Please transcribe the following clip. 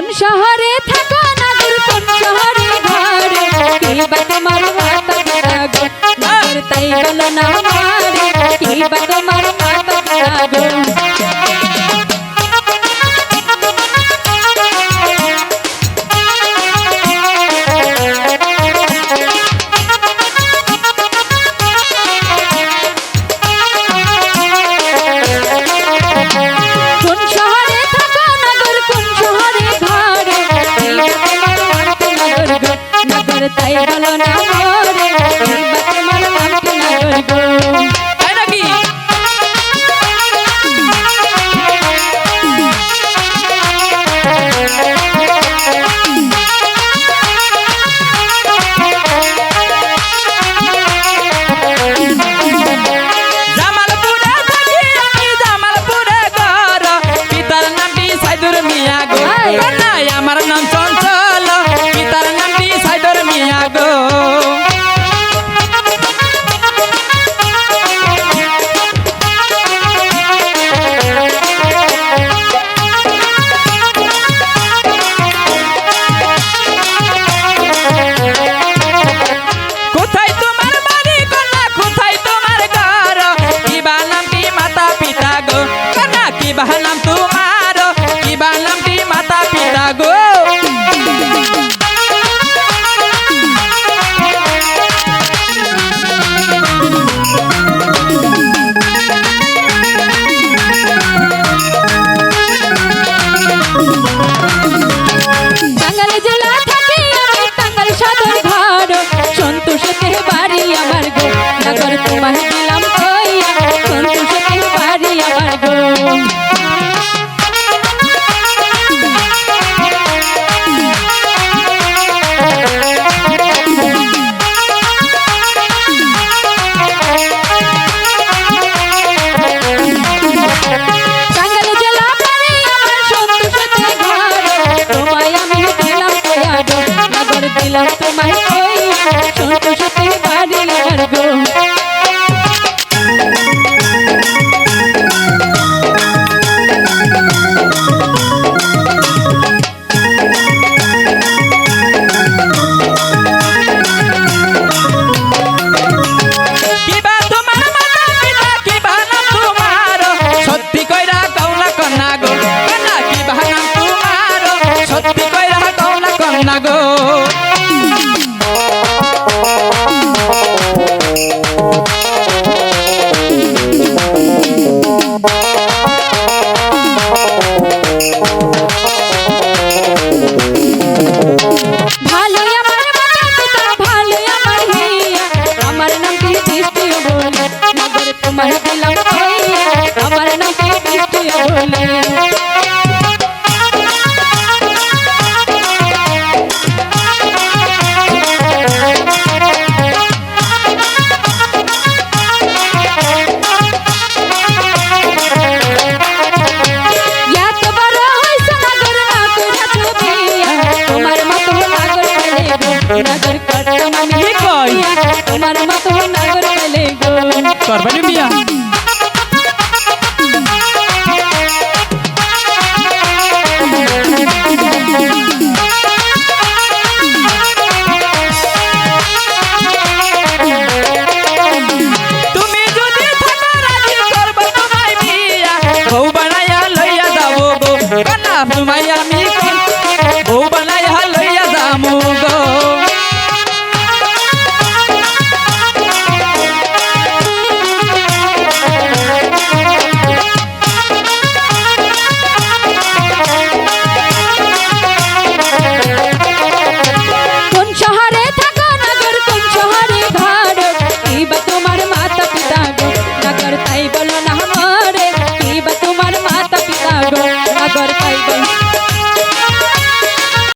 কোন শহরে থাকো নাগর কোন শহরে ঘরে? কি বা তোমার মাতা গো? নাগর তাই বলো না মারে। কি বা তোমার মাতা গো? চলো না মরে বাবা তোমার মাঠে না গো। তোমায় আমি